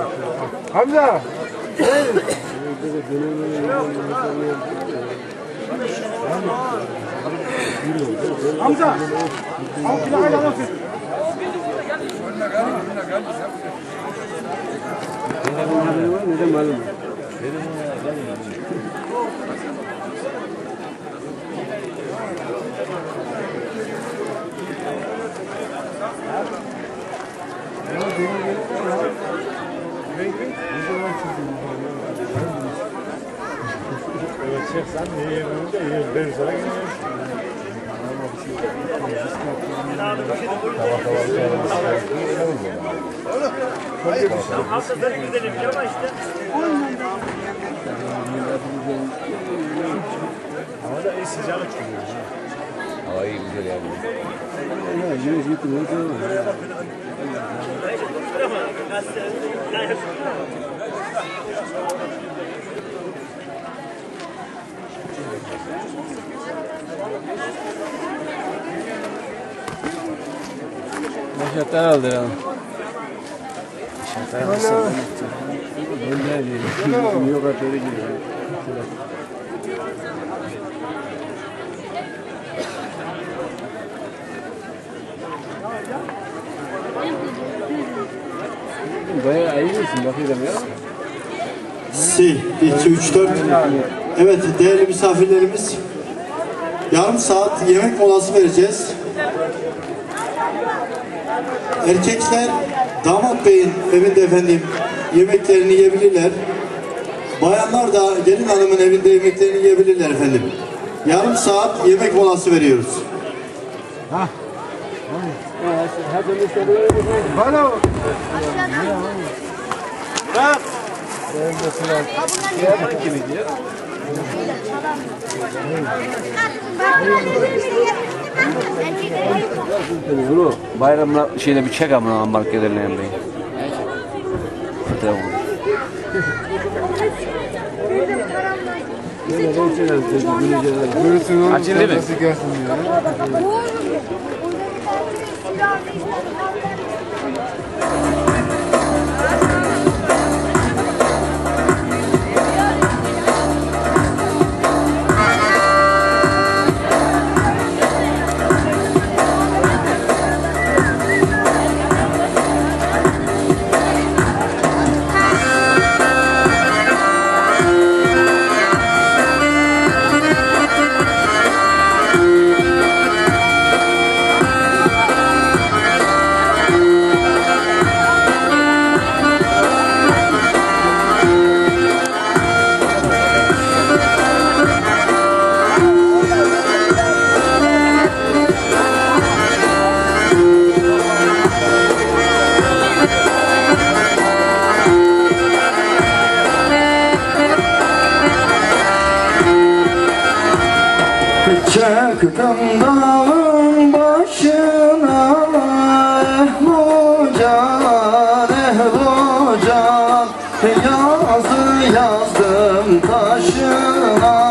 çabuk. Yani Ramazan her şey oraya bayılamaz, biz de yok ediyoruz. Süleyman. Niye geç kaldın diyor Süleyman. Amca bu araba kimin? Hamza. Hamza. Al plakayı alırsın. Neden malum? Başaklar aldı ya. Yok atölye gibi. Bayağı ayırıyorsun bakıyorum ya. Si, 2, 3, 4. Evet değerli misafirlerimiz. Yarım saat yemek molası vereceğiz. Erkekler damat beyin evinde efendim yemeklerini yiyebilirler. Bayanlar da gelin hanımın evinde yemeklerini yiyebilirler efendim. Yarım saat yemek molası veriyoruz. Alo. Bunu bayramla şeyle bir çek amına marketlerine hem bey. Tamam. Görürsün oğlum. Açıldı mı? Nasıl gelsin Dağın başına eh bucan, eh bucan Yazı yazdım taşına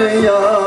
dünya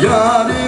Yarim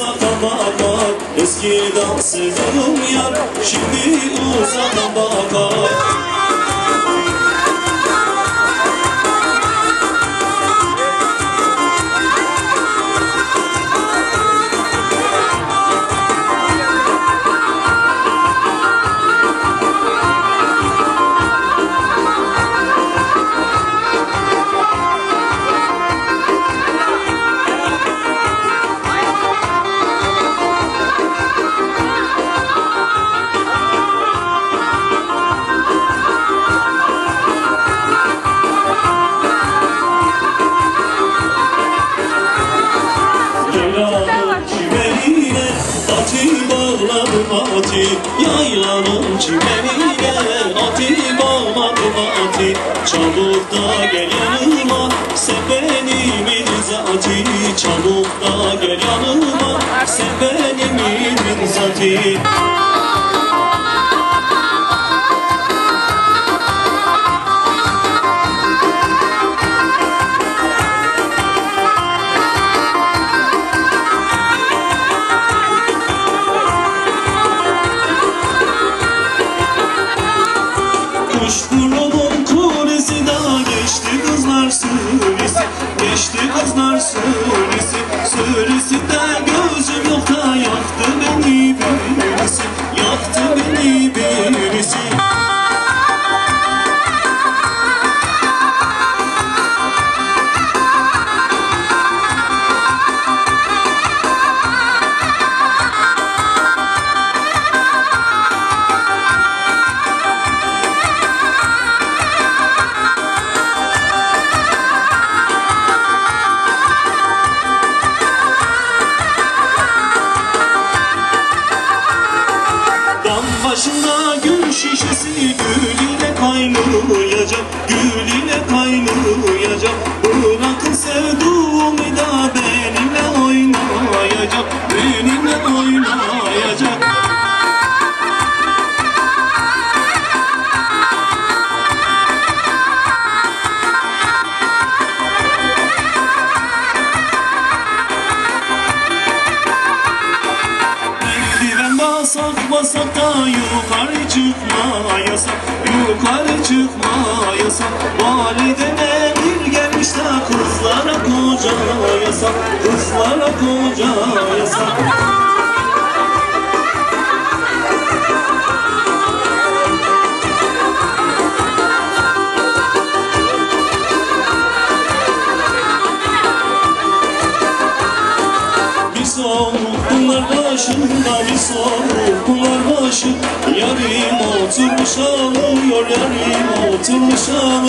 bakar Eskiden sevdim yar Şimdi uzaktan bakar Çabuk da gel yanıma Sen benim imzatım sürüsü sürüsü de Otur yarim oturmuşam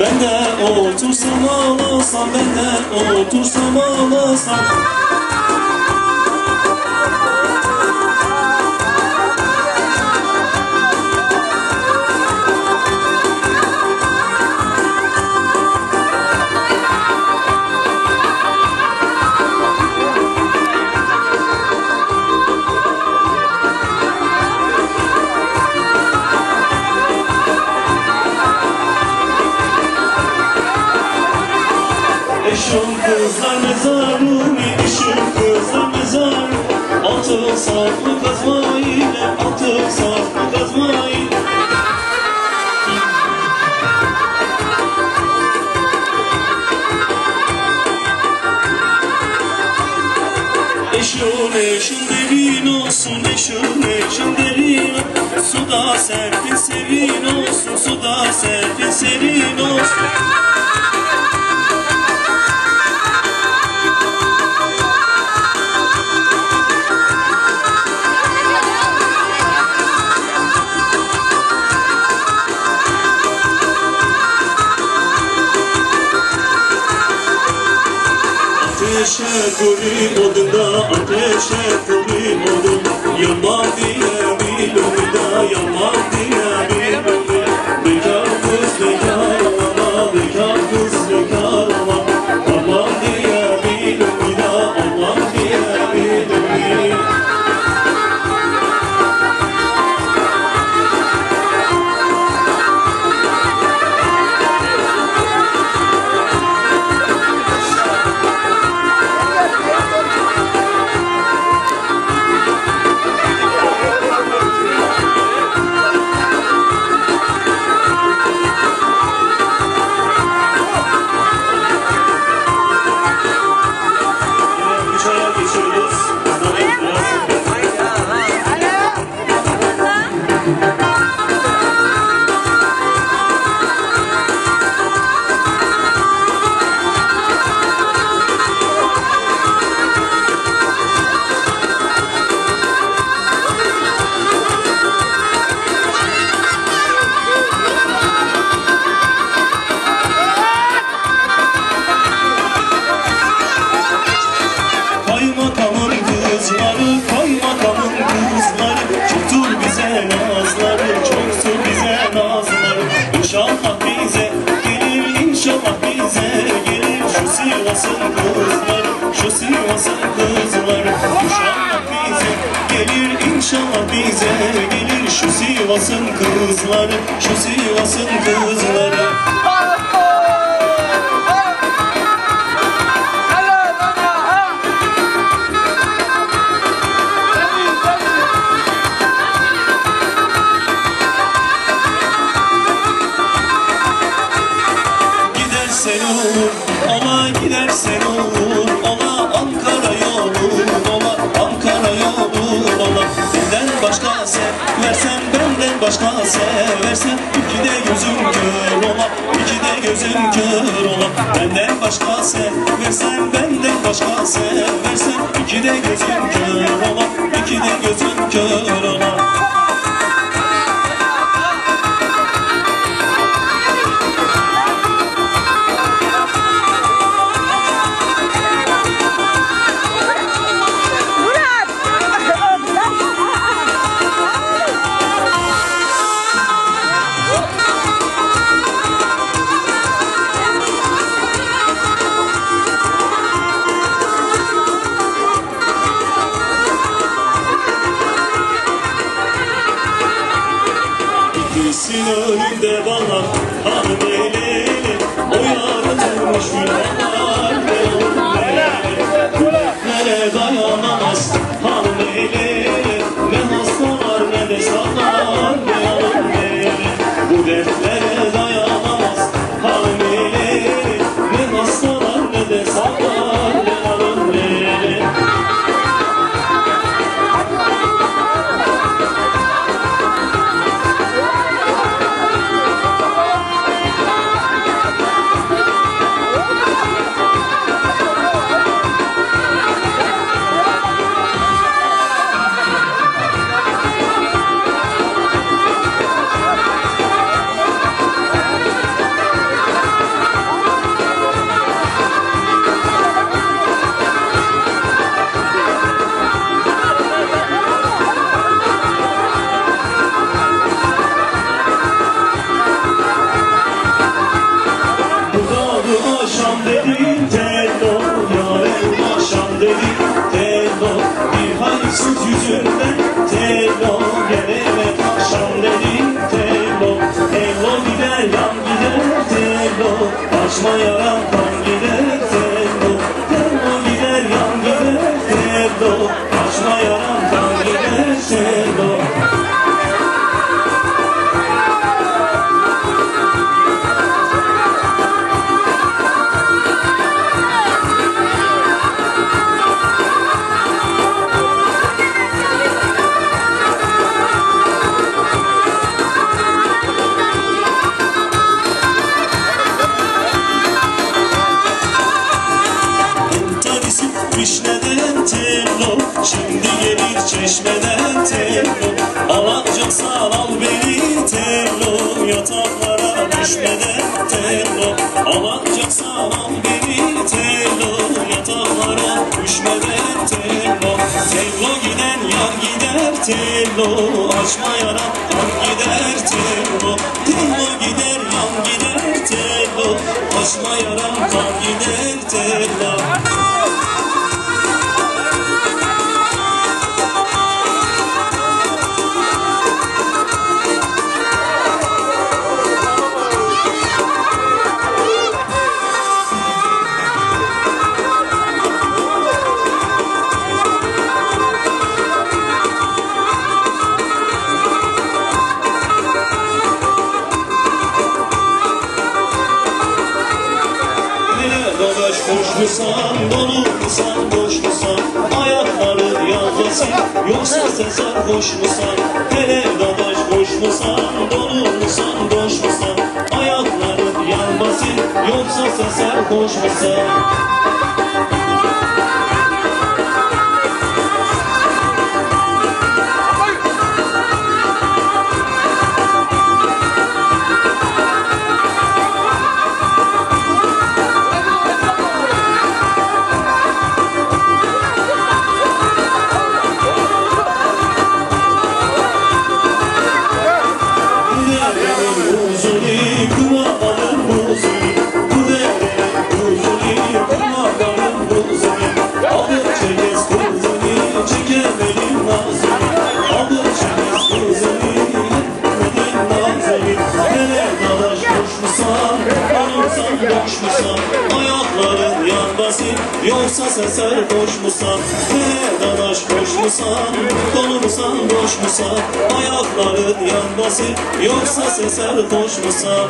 Ben de otursam ağlasam Ben de otursam ağlasam Suda serpin serin olsun. Suda serpin serin olsun. Ateşe koyayım odunda ateşe koyayım odun yanmam diye دلو بدا يلا بنا بنا بكافوس بكافوس kızları şu Sivas'ın kızları gelsin İki de gözüm kör ola İki de gözüm kör ola. Benden başka seversen Benden başka seversen İki de gözüm yüzünden Telo gel eve akşam dedi Telo Telo gider yan gider Telo. Kaçmaya Alacaksan bir tello Yataklara düşme ver tello giden yar gider tello Açma yara kan gider tello Tello gider yan gider tello Açma yara kan gider tello musan, musan, boş musan Ayakları yalvasın, yoksa sen sarhoş musan Hele dadaş hoş musan, dolu musan, boş musan Ayakları yanmasın, yoksa sen sarhoş musan sen sarhoş musan Hele dadaş koşmuşsan, dolu musan, boş musan Ayakların yanmasın, yoksa sen sarhoş musan